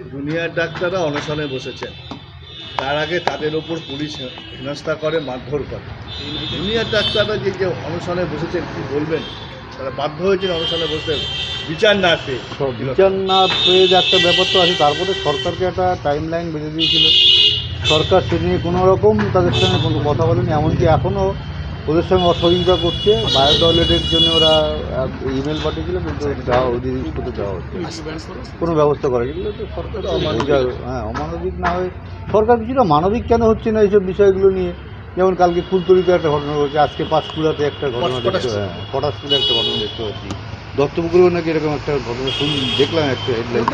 Junior ডাক্তাররা অনশনে বসেছেন। তার আগে তাদের ওপর পুলিশ হেনস্থা করে, মারধর করে। জুনিয়র ডাক্তাররা যে যে অনশনে বসেছেন, কি বলবেন? তারা বাধ্য হয়েছেন অনশনে বসতে। বিচার না পেয়ে। বিচার না পেয়ে যে একটা ব্যাপার তো আছে, তারপরে সরকারকে একটা টাইম লাইন বেঁধে দিয়েছিল। সরকার সে নিয়ে কোনো রকম তাদের সঙ্গে কোনো কথা বলেনি, এমনকি এখনও ওদের সঙ্গে অসহযোগিতা করছে। বায়ো টয়লেটের জন্য ওরা ইমেল পাঠিয়েছিল কিন্তু যাওয়া ওদের স্কুলে যাওয়া হচ্ছে না। কোনো ব্যবস্থা করে এগুলো তো সরকার হ্যাঁ অমানবিক না হয়ে সরকার কিছুটা মানবিক কেন হচ্ছে না এইসব বিষয়গুলো নিয়ে? যেমন কালকে ফুলতলিতে একটা ঘটনা ঘটেছে আজকে পাঁশকুড়াতে একটা ঘটনা দেখতে হ্যাঁ পটাশপুরে একটা ঘটনা দেখতে পাচ্ছি। দত্তপুকুরেও নাকি এরকম একটা ঘটনা শুন দেখলাম একটা হেডলাইন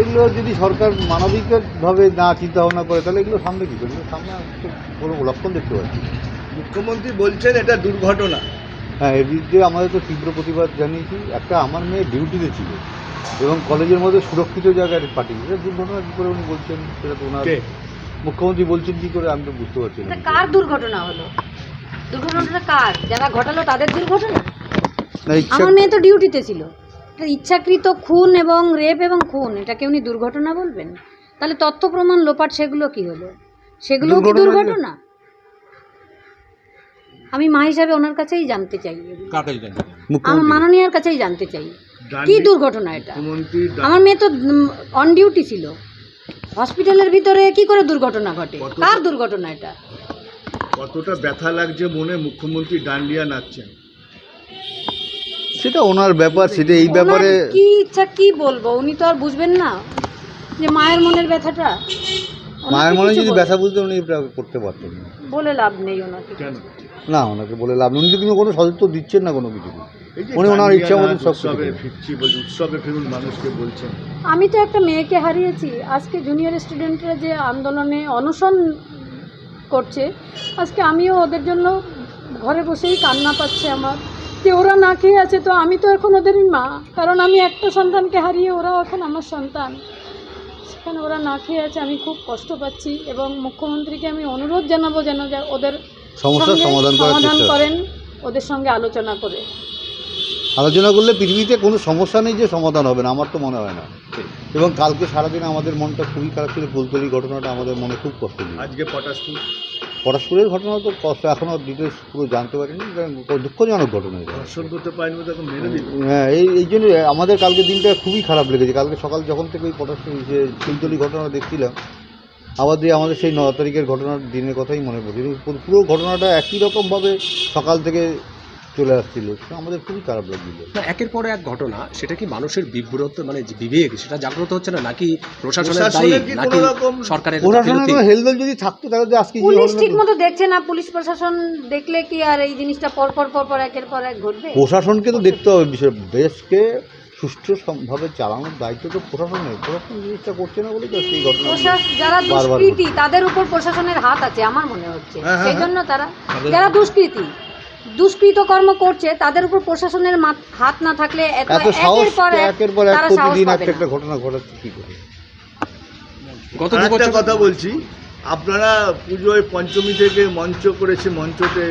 এগুলো যদি সরকার মানবিকভাবে না চিন্তা ভাবনা করে তাহলে এগুলো সামনে কী করবে? সামনে আমি তো কোনো লক্ষণ দেখতে পাচ্ছি না। মুখ্যমন্ত্রী বলছেন এটা দুর্ঘটনা। হ্যাঁ এর বিরুদ্ধে আমাদের তো তীব্র প্রতিবাদ জানিয়েছি। একটা আমার মেয়ে ডিউটিতে ছিল এবং কলেজের মধ্যে সুরক্ষিত জায়গায় পাঠিয়েছে। এটা দুর্ঘটনা কী করে উনি বলছেন সেটা তো ওনার কে? মুখ্যমন্ত্রী বলছেন কী করে আমি তো বুঝতে পারছি না। কার দুর্ঘটনা হলো? দুর্ঘটনাটা কার? যারা ঘটালো তাদের দুর্ঘটনা? না আমার মেয়ে তো ডিউটিতে ছিল। ইচ্ছাকৃত খুন এবং রেপ এবং খুন এটাকে উনি দুর্ঘটনা বলবেন? তাহলে তথ্য প্রমাণ লোপাট সেগুলো কি হলো? সেগুলো কি দুর্ঘটনা- আমি মা হিসাবে ওনার কাছেই জানতে চাই। আমার মাননীয়ার কাছেই জানতে চাই। কি দুর্ঘটনা এটা? আমার মেয়ে তো অন ডিউটি ছিল। হসপিটালের ভিতরে কি করে দুর্ঘটনা ঘটে? কার দুর্ঘটনা এটা? কতটা ব্যথা লাগছে মনে মুখ্যমন্ত্রী ডান্ডিয়া নাচছেন। সেটা ওনার ব্যাপার সেটা এই ব্যাপারে ওনার কি ইচ্ছা কি বলব? উনি তো আর বুঝবেন না যে মায়ের মনের ব্যথাটা। ওনাকে মায়ের মনে কিছু যদি বল- ব্যথা বুঝতে উনি এটা করতে পারতেন না। বলে লাভ নেই ওনাকে না ওনাকে বলে লাভ নেই। উনি তো কিন্তু কোনো সদস্য দিচ্ছেন না কোনো কিছু এই যে উনি ওনার ইচ্ছা নাচ, সব কিছু উৎসবে করেন। ফিরছি বলছে উৎসবে ফিরুন মানুষকে বলছেন। আমি তো একটা মেয়েকে হারিয়েছি। আজকে জুনিয়র স্টুডেন্টরা যে আন্দোলনে অনশন করছে আজকে আমিও ওদের জন্য ঘরে বসেই কান্না পাচ্ছে আমার। যে ওরা না খেয়ে আছে তো আমি তো এখন ওদেরই মা। কারণ আমি একটা সন্তানকে হারিয়ে ওরাও এখন আমার সন্তান। সেখানে ওরা না খেয়ে আছে আমি খুব কষ্ট পাচ্ছি এবং মুখ্যমন্ত্রীকে আমি অনুরোধ জানাব যেন ওদের সমস্যার সমাধান সমাধান করেন ওদের সঙ্গে আলোচনা করে। আলোচনা করলে পৃথিবীতে কোনো সমস্যা নেই যে সমাধান হবে না আমার তো মনে হয় না। এবং কালকে সারাদিন আমাদের মনটা খুবই খারাপ ছিল ফুলতলি ঘটনাটা আমাদের মনে খুব কষ্ট দিল। আজকে পটাশপুর পরস্পরের ঘটনা তো কষ্ট এখনও ডিটেলস পুরো জানতে পারিনি কারণ দুঃখজনক ঘটনা এটা। করতে পারেনি বলে মেরে দিল হ্যাঁ এই এই জন্য আমাদের কালকে দিনটা খুবই খারাপ লেগেছে। কালকে সকাল যখন থেকে ওই পটাশ যে চুলতলি ঘটনা দেখছিলাম আবার দিয়ে আমাদের সেই ন তারিখের ঘটনার দিনের কথাই মনে পড়ছে। পুরো ঘটনাটা একই রকমভাবে সকাল থেকে চলে আসছিল। আমাদের খুবই খারাপ লাগছিল। না একের পর এক ঘটনা সেটা কি মানুষের বিব্রত মানে যে বিবেক সেটা জাগ্রত হচ্ছে না নাকি প্রশাসনের দায়ী নাকি সরকারের প্রশাসনের কোনো হেলদোল যদি থাকতো তাহলে তো আজকে পুলিশ ঘটনা- ঠিক মতো দেখছে না পুলিশ প্রশাসন দেখলে কি আর এই জিনিসটা পর পর পর পর একের পর এক ঘটবে? প্রশাসনকে তো দেখতে হবে বিষয় দেশকে সুষ্ঠুভাবে চালানোর দায়িত্ব তো প্রশাসনের। প্রশাসন জিনিসটা করছে না বলে তো সেই ঘটনা যারা দুষ্কৃতী তাদের উপর প্রশাসনের হাত আছে আমার মনে হচ্ছে। হ্যাঁ, হ্যাঁ, সেই জন্য তারা যারা দুষ্কৃতী দুষ্কৃত কর্ম করছে তাদের উপর প্রশাসনের হাত না থাকলে এত এত একের পর একের পর এক প্রতিদিন একটা একটা ঘটনা ঘটাচ্ছে কি করে? গত কথা বলছি আপনারা পুজোয় পঞ্চমী থেকে মঞ্চ করেছে মঞ্চতে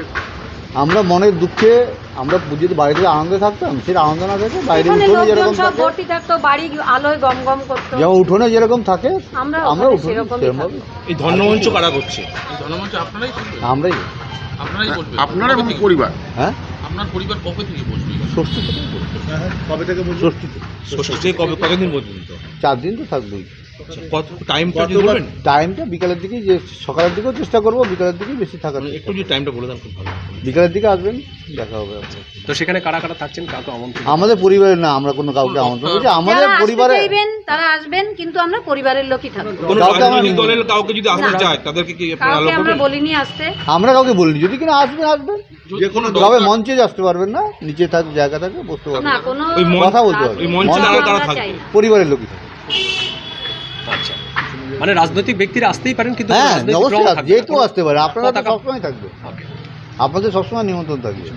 আমরা মনের দুঃখে আমরা যদি বাড়িতে আনন্দে থাকতাম সেটা আনন্দ না থাকে বাইরে উঠোনে যেরকম সব থাকে। ভর্তি থাকতো বাড়ি আলোয় গম গম করতো। যেমন উঠোনে যেরকম থাকে আমরা আমরা উঠোনে এই ধর্মমঞ্চ কারা করছে? আমরাই। আপনারাই বলবেন আপনার এবং পরিবার? হ্যাঁ? আপনার পরিবার কবে থেকে বসবে ষষ্ঠী থেকে। হ্যাঁ, কবে থেকে বলছো ষষ্ঠী থেকে। কবে কতদিন চার দিন তো থাকবেই। কত টাইমটা যদি বলবেন? টাইমটা বিকালের দিকেই যে সকালের দিকেও চেষ্টা করব বিকালের দিকেই বেশি থাকার মানে একটু যদি টাইমটা বলে দেন খুব ভালো বিকালের দিকে আসবেন দেখা হবে তো সেখানে কারা কারা থাকছেন? কাউকে আমন্ত্রণ আমাদের পরিবারের না আমরা কোনো কাউকে আমন্ত্রণ করছি আমাদের পরিবারে তারা আসবেন কিন্তু আমরা পরিবারের লোকই থাকব। আমরা দলের কাউকে যদি আসতে চায় তাদেরকে কি আমরা বলিনি আসতে। আমরা কাউকে বলিনি যদি কিনা আসবেন আসবেন। যে কোনো তবে মঞ্চে আসতে পারবেন না নিচে থাক জায়গা থাকে বসতে না পারবেন কোনো কথা বলতে মঞ্চে তারা থাকবে পরিবারের লোকই থাকে। আচ্ছা মানে রাজনৈতিক ব্যক্তিরা আসতেই পারেন কিন্তু হ্যাঁ অবশ্যই রং যে কেউ আসতে পারে আপনারা তো সবসময় থাকবে আপনাদের সবসময় নিমন্ত্রণ থাকবে।